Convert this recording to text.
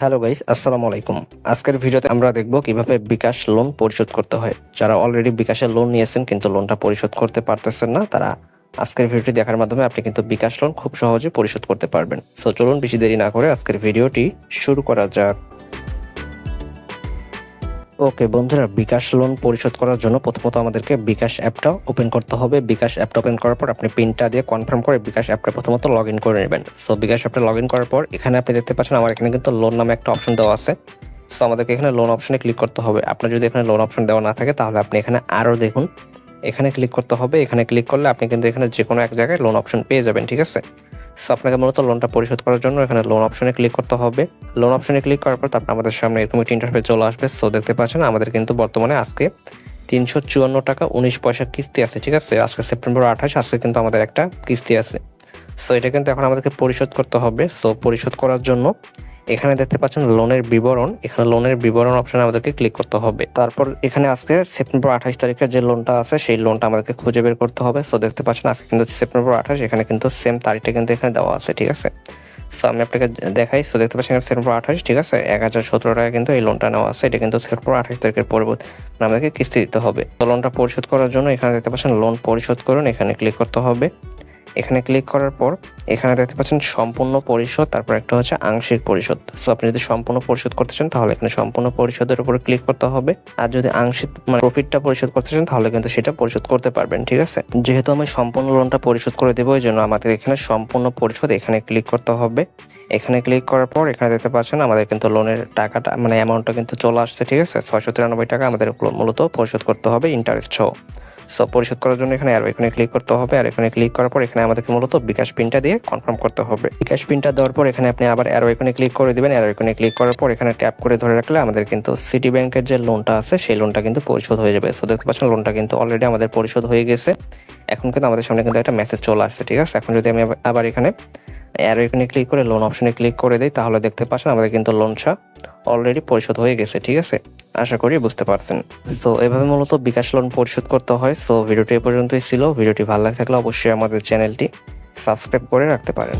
Hello guys, আসসালামু আলাইকুম। আজকের ভিডিওতে আমরা দেখব কীভাবে বিকাশ লোন পরিশোধ করতে হয়। যারা অলরেডি বিকাশের লোন নিয়েছেন কিন্তু লোনটা পরিশোধ করতে পারতেছেন না, তারা আজকের ভিডিওটি দেখার মাধ্যমে আপনি কিন্তু বিকাশ লোন খুব সহজে পরিশোধ করতে পারবেন। সো চলুন বেশি দেরি না করে আজকের ভিডিওটি শুরু করা যাক। ওকে বন্ধুরা, বিকাশ লোন পরিশোধ করার জন্য প্রথমত আমাদেরকে বিকাশ অ্যাপটা ওপেন করতে হবে। বিকাশ অ্যাপটা ওপেন করার পর আপনি পিনটা দিয়ে কনফার্ম করে বিকাশ অ্যাপটা প্রথমত লগ ইন করে নেবেন। সো বিকাশ অ্যাপটা লগ ইন করার পর এখানে আপনি দেখতে পাচ্ছেন আমার এখানে কিন্তু লোন নামে একটা অপশন দেওয়া আছে। সো আমাদেরকে এখানে লোন অপশনে ক্লিক করতে হবে। আপনার যদি এখানে লোন অপশন দেওয়া না থাকে, তাহলে আপনি এখানে আরও দেখুন। এখানে ক্লিক করতে হবে। এখানে ক্লিক করলে আপনি কিন্তু এখানে যে কোনো এক জায়গায় লোন অপশন পেয়ে যাবেন, ঠিক আছে? সো আপনাকে মূলত লোনটা পরিশোধ করার জন্য এখানে লোন অপশনে ক্লিক করতে হবে। লোন অপশনে ক্লিক করার পর তারপর আমাদের সামনে এরকম একটি ইন্টারফেস চলে আসবে। সো দেখতে পাচ্ছেন আমাদের কিন্তু বর্তমানে আজকে তিনশো চুয়ান্ন টাকা উনিশ পয়সা কিস্তি আছে, ঠিক আছে? আজকে সেপ্টেম্বর আঠাশ, আজকে কিন্তু আমাদের একটা কিস্তি আছে। সো এটা কিন্তু এখন আমাদেরকে পরিশোধ করতে হবে। সো পরিশোধ করার জন্য এখানে দেখতে পাচ্ছেন লোনের বিবরণ। এখানে লোনের বিবরণ অপশনে আমাদেরকে ক্লিক করতে হবে। তারপর এখানে আজকে সেপ্টেম্বর আঠাশ তারিখের যে লোনটা আছে, সেই লোনটা আমাদেরকে খুঁজে বের করতে হবে। সো দেখতে পাচ্ছেন আজকে কিন্তু সেপ্টেম্বর আঠাশ, এখানে কিন্তু সেম তারিখটা কিন্তু এখানে দেওয়া আছে, ঠিক আছে? সো আমি আপনাকে দেখাই। সো দেখতে পাচ্ছেন সেপ্টেম্বর আঠাশ, ঠিক আছে? এক হাজার সতেরো টাকা কিন্তু এই লোনটা নেওয়া আছে। এটা কিন্তু সেপ্টেম্বর আঠাশ তারিখের পরবর্তী আমাদেরকে কিস্তি দিতে হবে। তো লোনটা পরিশোধ করার জন্য এখানে দেখতে পাচ্ছেন লোন পরিশোধ করুন। এখানে ক্লিক করতে হবে। এখানে ক্লিক করার পর, এখানে দেখতে পাচ্ছেন সম্পূর্ণ পরিশোধ, তারপর একটা হচ্ছে আংশিক পরিশোধ। তো আপনি যদি সম্পূর্ণ পরিশোধ করতে চান, তাহলে এখানে সম্পূর্ণ পরিশোধের উপরে ক্লিক করতে হবে। আর যদি আংশিক মানে প্রফিটটা পরিশোধ করতে চান, তাহলে কিন্তু সেটা পরিশোধ করতে পারবেন, ঠিক আছে? যেহেতু আমি সম্পূর্ণ লোনটা পরিশোধ করে দেবো, এই জন্য আমাদের এখানে সম্পূর্ণ পরিশোধ এখানে ক্লিক করতে হবে। এখানে ক্লিক করার পর, এখানে দেখতে পাচ্ছেন আমাদের কিন্তু লোনের টাকাটা মানে অ্যামাউন্টটা কিন্তু চলে আসছে, ঠিক আছে? ছয়শো তিরানব্বই টাকা আমাদের মূলত পরিশোধ করতে হবে ইন্টারেস্ট সহ। সো পরিশোধ করার জন্য এখানে আর এখানে ক্লিক করতে হবে। আর এখানে ক্লিক করার পর এখানে আমাদেরকে মূলত বিকাশ পিনটা দিয়ে কনফার্ম করতে হবে। বিকাশ পিনটা দেওয়ার পর এখানে আপনি আবার অ্যারো এখানে ক্লিক করে দিবেন। অ্যারো এখানে ক্লিক করার পর এখানে ট্যাপ করে ধরে রাখলে আমাদের কিন্তু সিটি ব্যাংকের যে লোনটা আছে, সেই লোনটা কিন্তু পরিশোধ হয়ে যাবে। সো দেখতে পাচ্ছেন লোনটা কিন্তু অলরেডি আমাদের পরিশোধ হয়ে গেছে। এখন কিন্তু আমাদের সামনে কিন্তু একটা মেসেজ চলে আসছে, ঠিক আছে? এখন যদি আমি আবার- আবার এখানে অ্যারো এখানে ক্লিক করে লোন অপশনে ক্লিক করে দিই, তাহলে দেখতে পাচ্ছেন আমাদের কিন্তু লোনটা অলরেডি পরিশোধ হয়ে গেছে, ঠিক আছে? আশা করি বুঝতে পারছেন। তো এভাবে মূলত বিকাশ লোন পরিশোধ করতে হয়। সো ভিডিওটি এ পর্যন্তই ছিল। ভিডিওটি ভালো লাগে থাকলে অবশ্যই আমাদের চ্যানেলটি সাবস্ক্রাইব করে রাখতে পারেন।